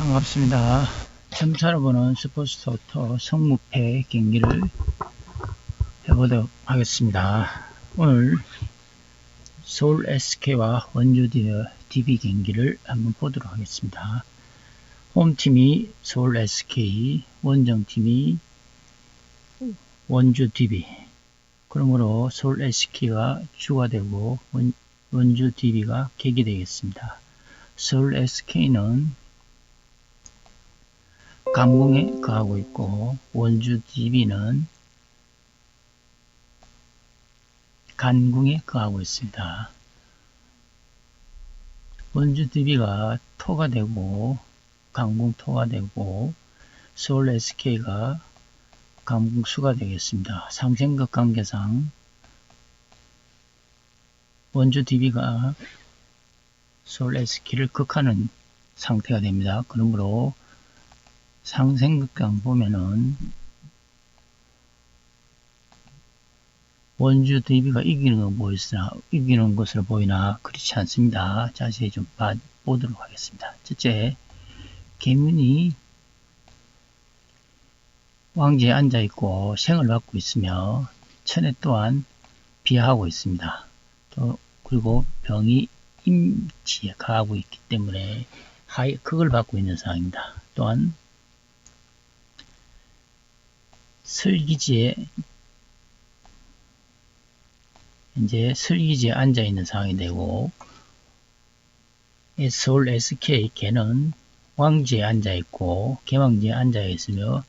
반갑습니다. 점차로 보는 스포츠 토토 성무패 경기를 해보도록 하겠습니다. 오늘 서울 SK와 원주 DB 경기를 한번 보도록 하겠습니다. 홈팀이 서울 SK, 원정팀이 원주 DB. 그러므로 서울 SK가 주가 되고 원, 원주 DB가 객이 되겠습니다. 서울 SK는 감궁에 거하고 있고 원주 DB는 간궁에 거하고 있습니다. 원주 DB가 토가 되고 강궁 토가 되고 서울 SK가 강궁 수가 되겠습니다. 상생극 관계상 원주 DB가 서울 SK를 극하는 상태가 됩니다. 그러므로 상생극강 보면은 원주 DB가 이기는 거 보이으나 이기는 것으로 보이나 그렇지 않습니다. 자세히 좀 봐, 보도록 하겠습니다. 첫째, 개문이 왕지에 앉아 있고 생을 받고 있으며 천에 또한 비하하고 있습니다. 또 그리고 병이 임지에 가하고 있기 때문에 하이 극을 받고 있는 상황입니다. 또한 설기지에 이제 설기지에 앉아 있는 상황이 되고 서울 SK 개는 왕지에 앉아 있고 개왕지에 앉아 있으며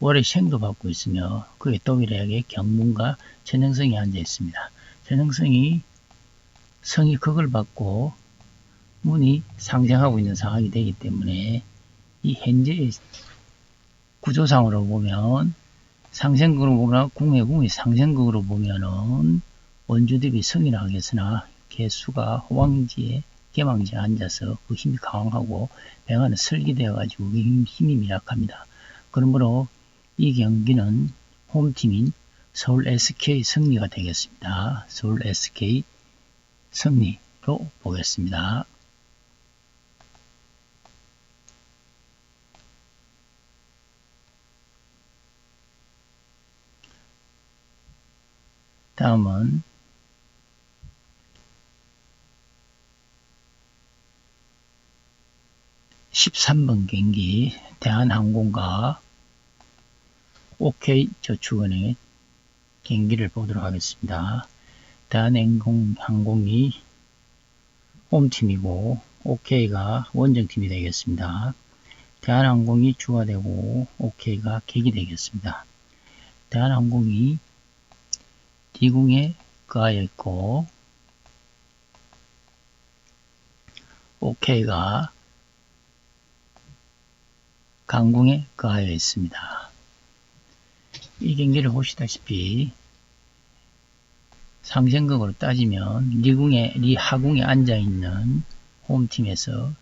월의 생도 받고 있으며 그에 동일하게 경문과 천형성이 앉아 있습니다. 천형성이 성이 극을 받고 문이 상생하고 있는 상황이 되기 때문에 이 현재의 구조상으로 보면 상생극으로 보면 궁의 궁이 상생극으로 보면은 원주 대비 성이라 하겠으나 개수가 왕지에 개망지에 앉아서 그 힘이 강하고 병안은 설계되어 가지고 그 힘이 미약합니다. 그러므로 이 경기는 홈팀인 서울 SK 승리가 되겠습니다. 서울 SK 승리로 보겠습니다. 다음은 (13번) 경기 대한항공과 OK저축은행의 경기를 보도록 하겠습니다. 대한항공이 홈팀이고 OK가 원정팀이 되겠습니다. 대한항공이 주가 되고 OK가 객이 되겠습니다. 대한항공이 D궁에 거하여 있고 OK가 강궁에 거하여 있습니다. 이 경기를 보시다시피 상생극으로 따지면 리궁에 리하궁에 앉아 있는 홈팀에서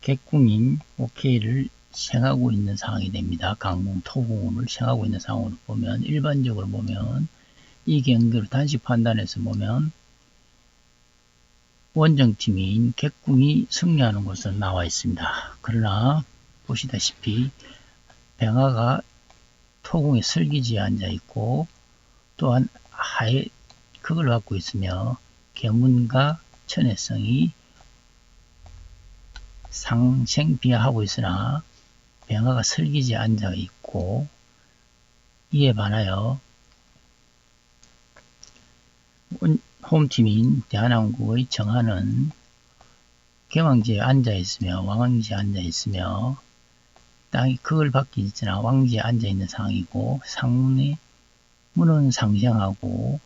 객궁인 OK를 생하고 있는 상황이 됩니다. 강궁 토궁을 생하고 있는 상황으로 보면 일반적으로 보면 이 경기를 단식 판단해서 보면 원정팀인 객궁이 승리하는 것으로 나와 있습니다. 그러나 보시다시피 병화가 토궁의 설기지에 앉아 있고 또한 하에 극을 갖고 있으며 개문과 천혜성이 상생비하하고 있으나 병화가 설기지에 앉아 있고 이에 반하여 홈팀인 대한항공의 정하는 개왕지에 앉아 있으며 왕왕지에 앉아 있으며 땅이 극을 받기 있으나 왕지에 앉아 있는 상황이고 상문의 문은 상생하고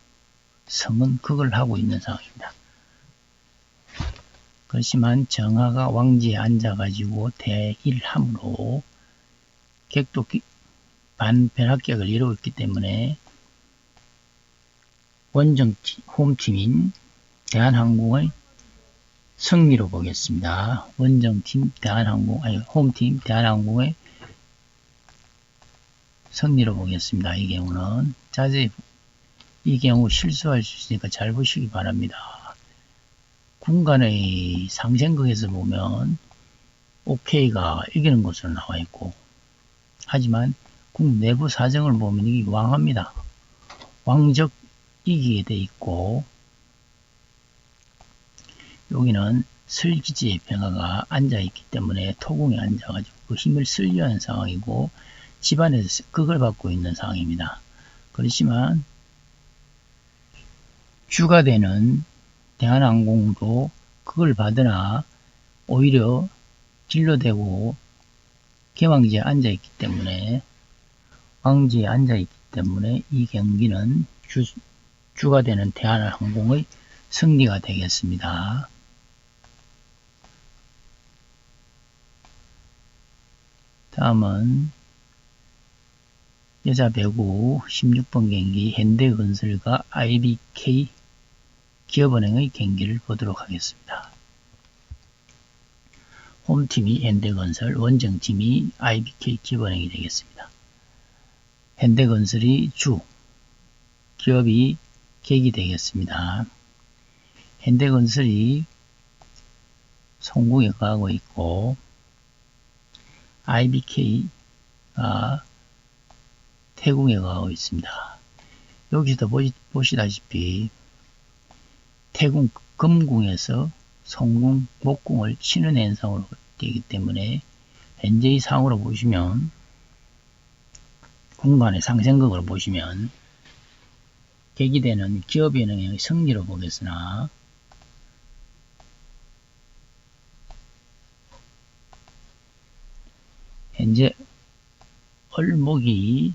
성은 극을 하고 있는 상황입니다. 그렇지만 정하가 왕지에 앉아가지고 대일함으로 객도 반변합격을 이루고 있기 때문에 원정 홈팀인 대한항공의 승리로 보겠습니다. 원정팀 대한항공 아니 홈팀 대한항공의 승리로 보겠습니다. 이 경우는 자세히 이 경우 실수할 수 있으니까 잘 보시기 바랍니다. 군간의 상생극에서 보면 OK가 이기는 것으로 나와 있고 하지만 국 내부 사정을 보면 이게 왕합니다. 왕적 이기게 돼 있고 여기는 설기지의 병화가 앉아있기 때문에 토궁에 앉아가지고 그 힘을 쓸려 하는 상황이고 집안에서 극을 받고 있는 상황입니다. 그렇지만 주가 되는 대한항공도 그걸 받으나 오히려 진로되고 개왕지에 앉아있기 때문에 왕지에 앉아있기 때문에 이 경기는 주, 주가 되는 대한항공의 승리가 되겠습니다. 다음은 여자 배구 16번 경기 현대건설과 IBK 기업은행의 경기를 보도록 하겠습니다. 홈팀이 현대건설, 원정팀이 IBK 기업은행이 되겠습니다. 현대건설이 주, 기업이 객이 되겠습니다. 현대건설이 성공에 가고 있고 IBK가 태궁에 가고 있습니다. 여기서 보시다시피 태궁 금궁에서 성궁 목궁을 치는 현상으로 되기 때문에 현재의 상으로 보시면 공간의 상생극으로 보시면 계기되는 기업의 승리로 보겠으나 현재 얼목이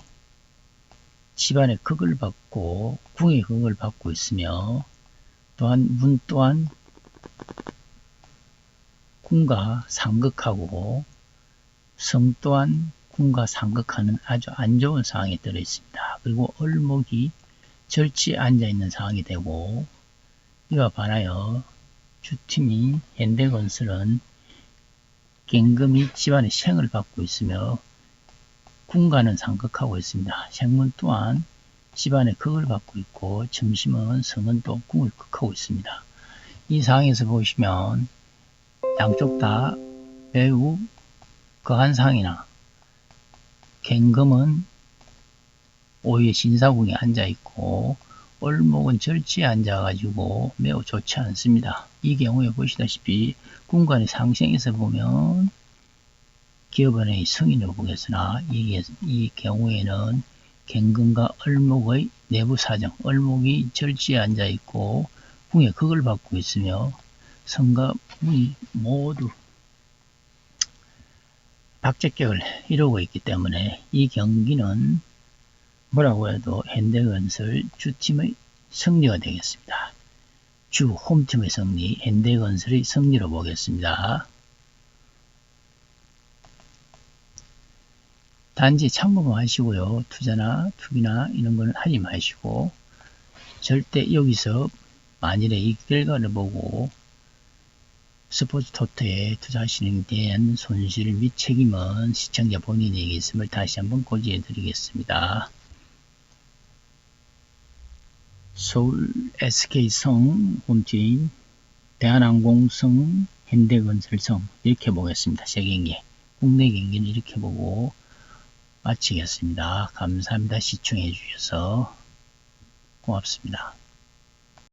집안의 극을 받고 궁의 극을 받고 있으며 또한 문 또한 궁과 상극하고 성 또한 궁과 상극하는 아주 안 좋은 상황에 들어 있습니다. 그리고 얼목이 절치에 앉아 있는 상황이 되고 이와 반하여 주팀이 현대건설은 갱금이 집안의 생을 받고 있으며 군가는 상극하고 있습니다. 생문 또한 집안의 극을 받고 있고 점심은 성은 또 궁을 극하고 있습니다. 이 상황에서 보시면 양쪽 다 매우 거한 상이나 갱금은 오히려 신사궁에 앉아 있고 얼목은 절지에 앉아가지고 매우 좋지 않습니다. 이 경우에 보시다시피 군관의 상생에서 보면 기업원의 승인을 보겠으나 이, 이 경우에는 갱근과 얼목의 내부 사정, 얼목이 절지에 앉아 있고 궁에 극을 받고 있으며 성과 문이 모두 박제격을 이루고 있기 때문에 이 경기는 뭐라고 해도 현대건설 주팀의 승리가 되겠습니다. 주 홈팀의 승리, 현대건설의 승리로 보겠습니다. 단지 참고만 하시고요. 투자나 투기나 이런 거는 하지 마시고 절대 여기서 만일에 이 결과를 보고 스포츠 토토에 투자하시는 데 대한 손실 및 책임은 시청자 본인에게 있음을 다시 한번 고지해 드리겠습니다. 서울 SK성 홈팀, 대한항공성, 현대건설성 이렇게 보겠습니다. 세 경기. 국내 경기는 이렇게 보고 마치겠습니다. 감사합니다. 시청해 주셔서 고맙습니다.